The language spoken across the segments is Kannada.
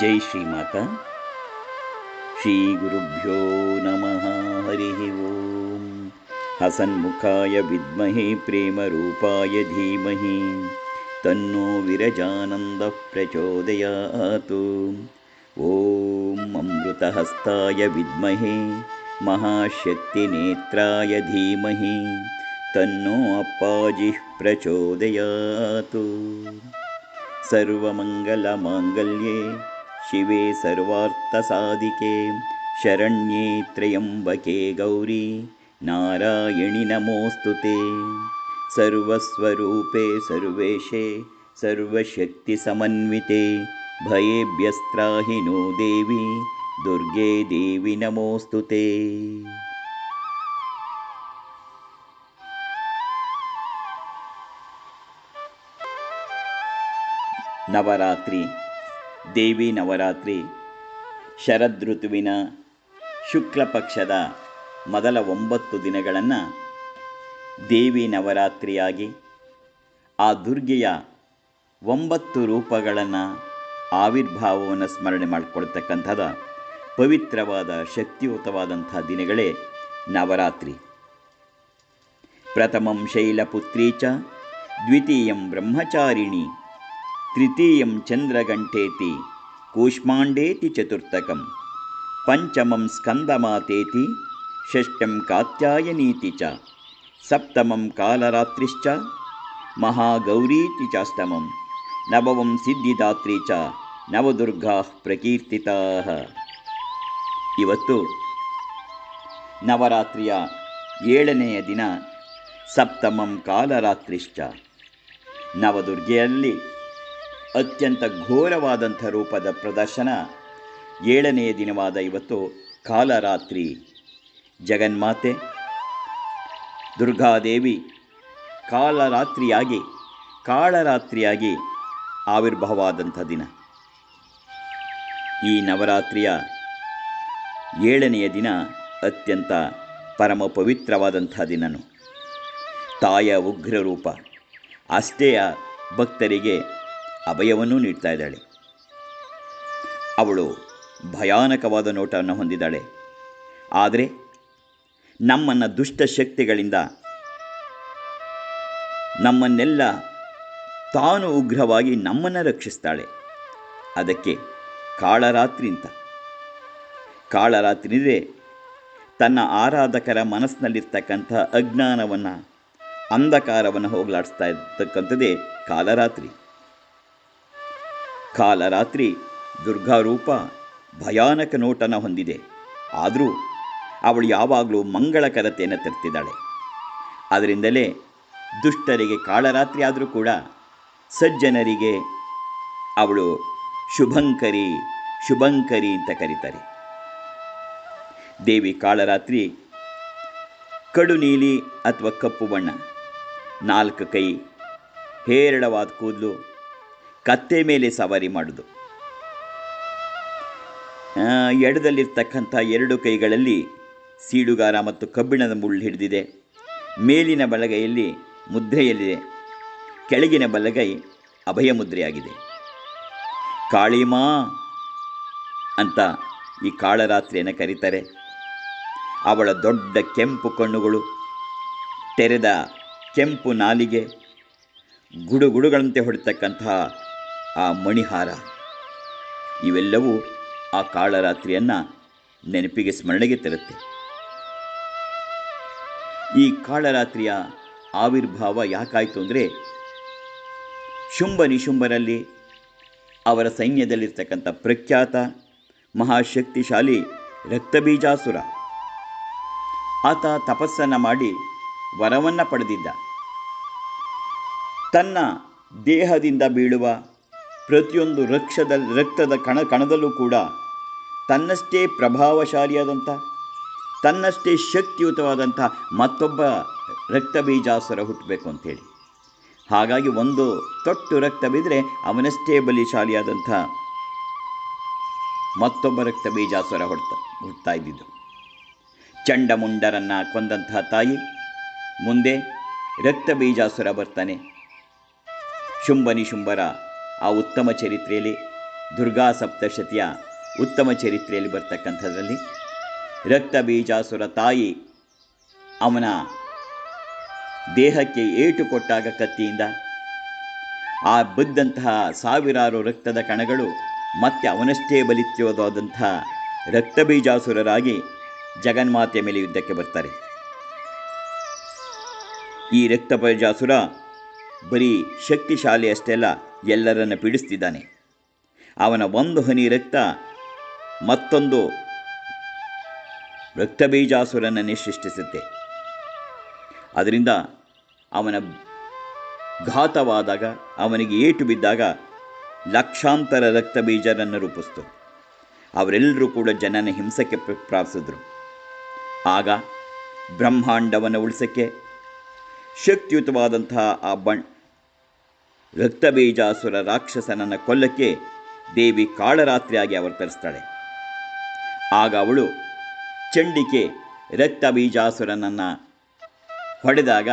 जय श्रीमाता। श्रीगुरुभ्यो नमः हरिः ओं हसन्मुखाय विद्महे प्रेमरूपाय धीमहि। तन्नो विरजानन्दप्रचोदयातु। ॐ अमृतहस्ताय विद्महे महाशक्तिनेत्राय धीमहि। तन्नो अप्पाजिः प्रचोदयातु। सर्वमङ्गलमाङ्गल्ये शिवे सर्वार्थसादिके शरण्ये त्र्यम्बके गौरी नारायणि नमोऽस्तु ते। सर्वस्वरूपे सर्वेशे सर्वशक्तिसमन्विते। भयेभ्यस्त्राहि नो देवि दुर्गे देवि नमोऽस्तु ते। नवरात्रि। ದೇವಿ ನವರಾತ್ರಿ ಶರದೃತುವಿನ ಶುಕ್ಲ ಪಕ್ಷದ ಮೊದಲ ಒಂಬತ್ತು ದಿನಗಳನ್ನು ದೇವಿ ನವರಾತ್ರಿಯಾಗಿ ಆ ದುರ್ಗೆಯ ಒಂಬತ್ತು ರೂಪಗಳನ್ನು ಆವಿರ್ಭಾವವನ್ನು ಸ್ಮರಣೆ ಮಾಡಿಕೊಳ್ತಕ್ಕಂಥದ ಪವಿತ್ರವಾದ, ಶಕ್ತಿಯುತವಾದಂಥ ದಿನಗಳೇ ನವರಾತ್ರಿ. ಪ್ರಥಮಂ ಶೈಲಪುತ್ರಿ ಚ ದ್ವಿತೀಯಂ ಬ್ರಹ್ಮಚಾರಿಣಿ. ತೃತೀಯಂ ಚಂದ್ರಗಂಠೇತಿ ಕೂಷ್ಮಾಂಡೇತಿ ಚತುರ್ಥಕಂ ಪಂಚಮಂ ಸ್ಕಂದಮಾತೇತಿ ಷಷ್ಠಂ ಕಾತ್ಯಾಯನೀತಿ ಚ ಸಪ್ತಮಂ ಕಾಲರಾತ್ರಿಶ್ಚ ಮಹಾಗೌರೀತಿ ಚಾಷ್ಟಮಂ ನವಮಂ ಸಿದ್ಧಿದಾತ್ರಿ ಚ ನವದುರ್ಗಾ ಪ್ರಕೀರ್ತಿತಾ. ಇವತ್ತು ನವರಾತ್ರಿಯ ಏಳನೆಯ ದಿನ ಸಪ್ತಮಂ ಕಾಲರಾತ್ರಿಶ್ಚ. ನವದುರ್ಗೆಯಲ್ಲಿ ಅತ್ಯಂತ ಘೋರವಾದಂಥ ರೂಪದ ಪ್ರದರ್ಶನ. ಏಳನೆಯ ದಿನವಾದ ಇವತ್ತು ಕಾಲರಾತ್ರಿ. ಜಗನ್ಮಾತೆ, ದುರ್ಗಾದೇವಿ ಕಾಲರಾತ್ರಿಯಾಗಿ, ಕಾಳರಾತ್ರಿಯಾಗಿ ಆವಿರ್ಭವವಾದಂಥ ದಿನ. ಈ ನವರಾತ್ರಿಯ ಏಳನೆಯ ದಿನ ಅತ್ಯಂತ ಪರಮ ಪವಿತ್ರವಾದಂಥ ದಿನನು. ತಾಯ ಉಗ್ರ ರೂಪ ಅಷ್ಟೇ ಭಕ್ತರಿಗೆ ಅಭಯವನ್ನು ನೀಡ್ತಾ ಇದ್ದಾಳೆ. ಅವಳು ಭಯಾನಕವಾದ ನೋಟವನ್ನು ಹೊಂದಿದ್ದಾಳೆ. ಆದರೆ ನಮ್ಮನ್ನು ದುಷ್ಟ ಶಕ್ತಿಗಳಿಂದ, ನಮ್ಮನ್ನೆಲ್ಲ ತಾನು ಉಗ್ರವಾಗಿ ನಮ್ಮನ್ನು ರಕ್ಷಿಸ್ತಾಳೆ. ಅದಕ್ಕೆ ಕಾಳರಾತ್ರಿ ಅಂತ. ಕಾಳರಾತ್ರಿ ತನ್ನ ಆರಾಧಕರ ಮನಸ್ಸಿನಲ್ಲಿರ್ತಕ್ಕಂಥ ಅಜ್ಞಾನವನ್ನು, ಅಂಧಕಾರವನ್ನು ಹೋಗಲಾಡಿಸ್ತಾ ಇರ್ತಕ್ಕಂಥದ್ದೇ ಕಾಲರಾತ್ರಿ. ಕಾಲರಾತ್ರಿ ದುರ್ಗಾರೂಪ ಭಯಾನಕ ನೋಟನ ಹೊಂದಿದೆ. ಆದರೂ ಅವಳು ಯಾವಾಗಲೂ ಮಂಗಳಕರತೆಯನ್ನು ತರ್ತಿದ್ದಾಳೆ. ಅದರಿಂದಲೇ ದುಷ್ಟರಿಗೆ ಕಾಳರಾತ್ರಿ ಆದರೂ ಕೂಡ ಸಜ್ಜನರಿಗೆ ಅವಳು ಶುಭಂಕರಿ ಶುಭಂಕರಿ ಅಂತ ಕರೀತಾರೆ. ದೇವಿ ಕಾಳರಾತ್ರಿ ಕಡು ನೀಲಿ ಅಥವಾ ಕಪ್ಪು ಬಣ್ಣ, ನಾಲ್ಕು ಕೈ, ಹೇರಳವಾದ ಕೂದಲು ಕತ್ತೆ ಮೇಲೆ ಸವಾರಿ ಮಾಡೋದು. ಎಡದಲ್ಲಿರ್ತಕ್ಕಂಥ ಎರಡು ಕೈಗಳಲ್ಲಿ ಸೀಡುಗಾರ ಮತ್ತು ಕಬ್ಬಿಣದ ಮುಳ್ಳು ಹಿಡಿದಿದೆ. ಮೇಲಿನ ಬಲಗೈಯಲ್ಲಿ ಮುದ್ರೆಯಲ್ಲಿದೆ. ಕೆಳಗಿನ ಬಲಗೈ ಅಭಯ ಮುದ್ರೆಯಾಗಿದೆ. ಕಾಳಿಮಾ ಅಂತ ಈ ಕಾಳರಾತ್ರಿಯನ್ನು ಕರೀತಾರೆ. ಅವಳ ದೊಡ್ಡ ಕೆಂಪು ಕಣ್ಣುಗಳು, ತೆರೆದ ಕೆಂಪು ನಾಲಿಗೆ, ಗುಡುಗುಡುಗಳಂತೆ ಹೊಡಿತಕ್ಕಂತಹ ಆ ಮಣಿಹಾರ. ಇವೆಲ್ಲವೂ ಆ ಕಾಳರಾತ್ರಿಯನ್ನು ನೆನಪಿಗೆ ಸ್ಮರಣೆಗೆ ತರುತ್ತೆ. ಈ ಕಾಳರಾತ್ರಿಯ ಆವಿರ್ಭಾವ ಯಾಕಾಯಿತು ಅಂದರೆ, ಶುಂಭ ನಿಶುಂಭರಲ್ಲಿ ಅವರ ಸೈನ್ಯದಲ್ಲಿರ್ತಕ್ಕಂಥ ಪ್ರಖ್ಯಾತ ಮಹಾಶಕ್ತಿಶಾಲಿ ರಕ್ತಬೀಜಾಸುರ. ಆತ ತಪಸ್ಸನ್ನು ಮಾಡಿ ವರವನ್ನು ಪಡೆದಿದ್ದ. ತನ್ನ ದೇಹದಿಂದ ಬೀಳುವ ಪ್ರತಿಯೊಂದು ರಕ್ಷದ, ರಕ್ತದ ಕಣ, ಕಣದಲ್ಲೂ ಕೂಡ ತನ್ನಷ್ಟೇ ಪ್ರಭಾವಶಾಲಿಯಾದಂಥ, ತನ್ನಷ್ಟೇ ಶಕ್ತಿಯುತವಾದಂಥ ಮತ್ತೊಬ್ಬ ರಕ್ತಬೀಜಾಸುರ ಹುಟ್ಟಬೇಕು ಅಂಥೇಳಿ. ಹಾಗಾಗಿ ಒಂದು ತೊಟ್ಟು ರಕ್ತ ಬಿದ್ದರೆ ಅವನಷ್ಟೇ ಬಲಿಶಾಲಿಯಾದಂಥ ಮತ್ತೊಬ್ಬ ರಕ್ತ ಬೀಜಾಸುರ ಹೊಡ್ತಾ, ಹುಡ್ತಾ ಇದ್ದಿದ್ದು. ಚಂಡಮುಂಡರನ್ನು ಕೊಂದಂತಹ ತಾಯಿ, ಮುಂದೆ ರಕ್ತ ಬೀಜಾಸುರ ಬರ್ತಾನೆ. ಶುಂಭನಿ ನಿಶುಂಭರ ಆ ಉತ್ತಮ ಚರಿತ್ರೆಯಲ್ಲಿ ದುರ್ಗಾ ಸಪ್ತಶತಿಯ ಉತ್ತಮ ಚರಿತ್ರೆಯಲ್ಲಿ ಬರ್ತಕ್ಕಂಥದ್ರಲ್ಲಿ ರಕ್ತ ಬೀಜಾಸುರ ತಾಯಿ ಅವನ ದೇಹಕ್ಕೆ ಏಟು ಕೊಟ್ಟಾಗ ಕತ್ತಿಯಿಂದ ಆ ಬಿದ್ದಂತಹ ಸಾವಿರಾರು ರಕ್ತದ ಕಣಗಳು ಮತ್ತೆ ಅವನಷ್ಟೇ ಬಲಿತ್ಯೋದಾದಂತಹ ರಕ್ತ ಬೀಜಾಸುರರಾಗಿ ಜಗನ್ಮಾತೆಯ ಮೇಲೆ ಯುದ್ಧಕ್ಕೆ ಬರ್ತಾರೆ. ಈ ರಕ್ತ ಬೀಜಾಸುರ ಬರೀ ಶಕ್ತಿಶಾಲಿ ಅಷ್ಟೆಲ್ಲ ಎಲ್ಲರನ್ನ ಪೀಡಿಸ್ತಿದ್ದಾನೆ. ಅವನ ಒಂದು ಹನಿ ರಕ್ತ ಮತ್ತೊಂದು ರಕ್ತಬೀಜಾಸುರನನ್ನೇ ಸೃಷ್ಟಿಸುತ್ತೆ ಅದರಿಂದ ಅವನ ಘಾತವಾದಾಗ, ಅವನಿಗೆ ಏಟು ಬಿದ್ದಾಗ ಲಕ್ಷಾಂತರ ರಕ್ತ ಬೀಜರನ್ನು ರೂಪಿಸ್ತು. ಅವರೆಲ್ಲರೂ ಕೂಡ ಜನನ ಹಿಂಸಕ್ಕೆ ಪ್ರ- ಪ್ರಾಪಿಸಿದ್ರು ಆಗ ಬ್ರಹ್ಮಾಂಡವನ್ನು ಉಳಿಸೋಕ್ಕೆ ಶಕ್ತಿಯುತವಾದಂತಹ ಆ ಬಣ್ ರಕ್ತಬೀಜಾಸುರ ರಾಕ್ಷಸನನ್ನ ಕೊಲ್ಲಕ್ಕೆ ದೇವಿ ಕಾಳರಾತ್ರಿಯಾಗಿ ಅವತರಿಸ್ತಾಳೆ ಆಗ ಅವಳು ಚಂಡಿಕೆ ರಕ್ತಬೀಜಾಸುರನನ್ನು ಹೊಡೆದಾಗ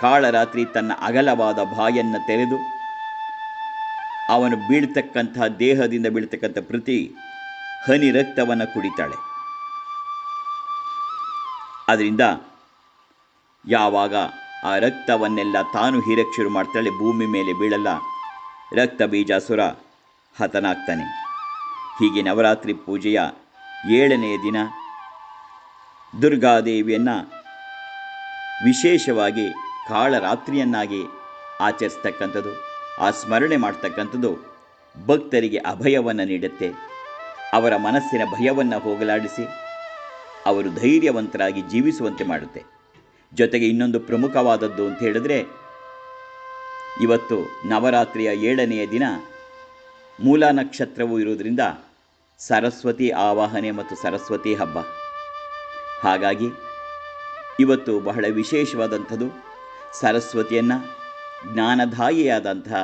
ಕಾಳರಾತ್ರಿ ತನ್ನ ಅಗಲವಾದ ಬಾಯನ್ನು ತೆರೆದು ಅವನು ಬೀಳ್ತಕ್ಕಂತಹ ದೇಹದಿಂದ ಬೀಳ್ತಕ್ಕಂಥ ಪ್ರತಿ ಹನಿ ರಕ್ತವನ್ನು ಕುಡಿತಾಳೆ. ಅದರಿಂದ ಯಾವಾಗ ಆ ರಕ್ತವನ್ನೆಲ್ಲ ತಾನು ಹೀರಕ್ಕೆ ಶುರು ಮಾಡ್ತಾಳೆ ಭೂಮಿ ಮೇಲೆ ಬೀಳಲ್ಲ. ರಕ್ತ ಬೀಜಾಸುರ ಹತನಾಗ್ತಾನೆ. ಹೀಗೆ ನವರಾತ್ರಿ ಪೂಜೆಯ ಏಳನೆಯ ದಿನ ದುರ್ಗಾದೇವಿಯನ್ನು ವಿಶೇಷವಾಗಿ ಕಾಳರಾತ್ರಿಯನ್ನಾಗಿ ಆಚರಿಸ್ತಕ್ಕಂಥದ್ದು ಆ ಸ್ಮರಣೆ ಮಾಡ್ತಕ್ಕಂಥದ್ದು ಭಕ್ತರಿಗೆ ಅಭಯವನ್ನು ನೀಡುತ್ತೆ. ಅವರ ಮನಸ್ಸಿನ ಭಯವನ್ನು ಹೋಗಲಾಡಿಸಿ ಅವರು ಧೈರ್ಯವಂತರಾಗಿ ಜೀವಿಸುವಂತೆ ಮಾಡುತ್ತೆ. ಜೊತೆಗೆ ಇನ್ನೊಂದು ಪ್ರಮುಖವಾದದ್ದು ಅಂತ ಹೇಳಿದ್ರೆ, ಇವತ್ತು ನವರಾತ್ರಿಯ ಏಳನೆಯ ದಿನ ಮೂಲ ನಕ್ಷತ್ರವು ಇರುವುದರಿಂದ ಸರಸ್ವತಿ ಆವಾಹನೆ ಮತ್ತು ಸರಸ್ವತಿ ಹಬ್ಬ. ಹಾಗಾಗಿ ಇವತ್ತು ಬಹಳ ವಿಶೇಷವಾದಂಥದ್ದು ಸರಸ್ವತಿಯನ್ನು ಜ್ಞಾನದಾಯಿಯಾದಂತಹ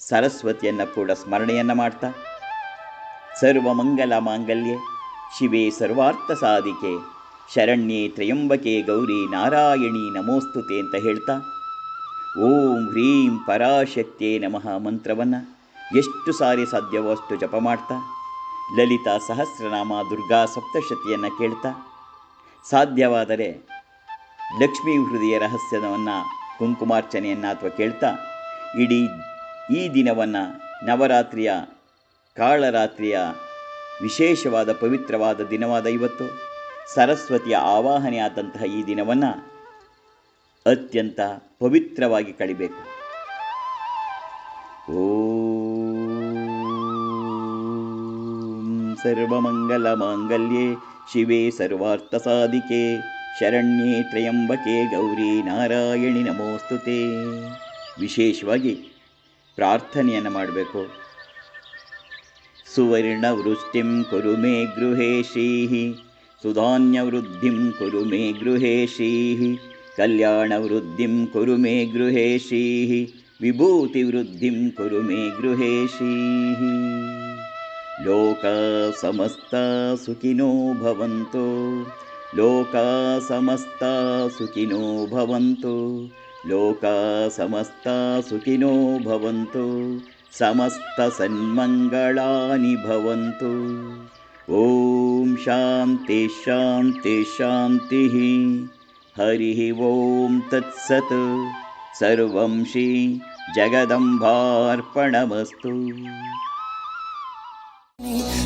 ಸರಸ್ವತಿಯನ್ನು ಕೂಡ ಸ್ಮರಣೆಯನ್ನು ಮಾಡ್ತಾ, ಸರ್ವಮಂಗಲ ಮಾಂಗಲ್ಯ, ಶಿವೇ ಸರ್ವಾರ್ಥ ಸಾಧಿಕೆ ಶರಣ್ಯೇ ತ್ರಯಂಬಕೆ ಗೌರಿ ನಾರಾಯಣಿ ನಮೋಸ್ತುತೆ ಅಂತ ಹೇಳ್ತಾ, ಓಂ ಹ್ರೀಂ ಪರಾಶಕ್ತಿಯೇ ನಮಃ ಮಂತ್ರವನ್ನು. ಎಷ್ಟು ಸಾರಿ ಸಾಧ್ಯವೋ ಅಷ್ಟು ಜಪ ಮಾಡ್ತಾ, ಲಲಿತಾ ಸಹಸ್ರನಾಮ ದುರ್ಗಾ ಸಪ್ತಶತಿಯನ್ನು ಕೇಳ್ತಾ. ಸಾಧ್ಯವಾದರೆ ಲಕ್ಷ್ಮೀ ಹೃದಯ ರಹಸ್ಯವನ್ನು ಕುಂಕುಮಾರ್ಚನೆಯನ್ನು ಅಥವಾ ಕೇಳ್ತಾ, ಇಡೀ ಈ ದಿನವನ್ನು ನವರಾತ್ರಿಯ, ಕಾಳರಾತ್ರಿಯ ವಿಶೇಷವಾದ ಪವಿತ್ರವಾದ ದಿನವಾದ ಇವತ್ತು. ಸರಸ್ವತಿಯ ಆವಾಹನೆ ಆದಂತಹ ಈ ದಿನವನ್ನು ಅತ್ಯಂತ ಪವಿತ್ರವಾಗಿ ಕಳಿಬೇಕು. ಓಂ ಸರ್ವಮಂಗಲ ಮಾಂಗಲ್ಯೆ, ಶಿವೆ ಸರ್ವಾರ್ಥ ಸಾಧಿಕೆ, ಶರಣ್ಯೇ ತ್ರಯಂಬಕೆ, ಗೌರಿ ನಾರಾಯಣಿ ನಮೋಸ್ತುತೆ. ವಿಶೇಷವಾಗಿ ಪ್ರಾರ್ಥನೆಯನ್ನು ಮಾಡಬೇಕು. ಸುವರ್ಣವೃಷ್ಟಿಂ ಕುರು ಮೇ ಗೃಹೇ ಶ್ರೀಃ सुधान्यवृद्धिं कुरु मे गृहेशीः कल्याणवृद्धिं कुरु मे गृहेशीः विभूतिवृद्धिं कुरु मे गृहेशीः लोका समस्त सुखिनो भवन्तु लोका समस्ता सुखिनो भवन्तु लोका समस्ता सुखिनो भवन्तु समस्तसन्मङ्गलानि भवन्तु। ॐ शान्ति शान्ति शान्तिः हरिः ॐ तत्सत्। सर्वं श्री जगदम्बार्पणमस्तु।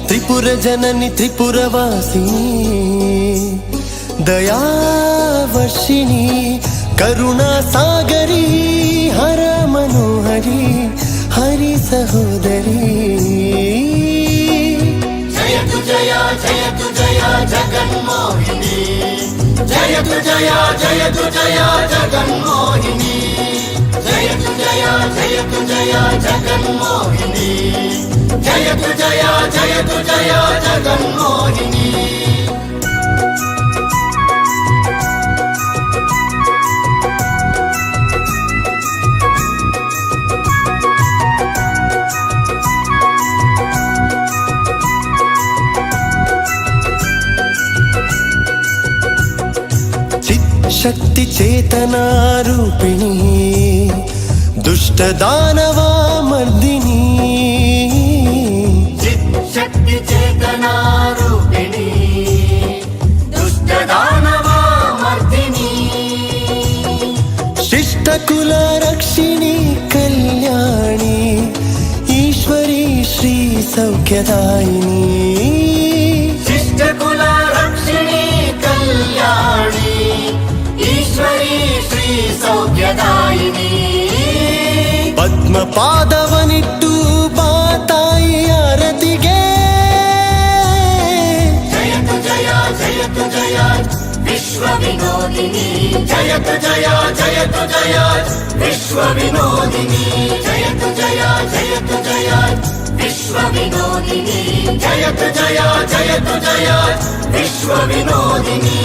त्रिपुरजननि त्रिपुरवासिनी दयावर्षिणि करुणासागरी हर मनोहरी हरि सहोदरी। జయతు జయా జయతు జయా జగన్మోహిని. జయతు జయా జయతు జయా జగన్మోహిని. జయతు జయా జయతు జయా జగన్మోహిని. జయతు జయా జయతు జయా జగన్మోహిని. శక్తి చేతనారూపిణి దుష్ట దానవా మర్దిని? శక్తి చేతనారూపిణి దుష్ట దానవా మర్దిని? శిష్ట కుల రక్షిణి కళ్యాణి? ఈశ్వరీ శ్రీ సౌఖ్యదాయిని? ಧೈರ್ಯದಾಯಿನಿ ಪದ್ಮ ಪಾದವನಿಟ್ಟು ಬಾ ತಾಯಿ ಆರತಿಗೆ ಜಯತು ಜಯ ಜಯತು ಜಯ ವಿಶ್ವ ವಿನೋದಿನಿ ಜಯತು ಜಯ ಜಯತು ಜಯ ವಿಶ್ವ ವಿನೋದಿನಿ ಜಯತು ಜಯ ಜಯತು ಜಯ ವಿಶ್ವ ವಿನೋದಿನಿ ಜಯತು ಜಯ ಜಯತು ಜಯ ವಿಶ್ವ ವಿನೋದಿನಿ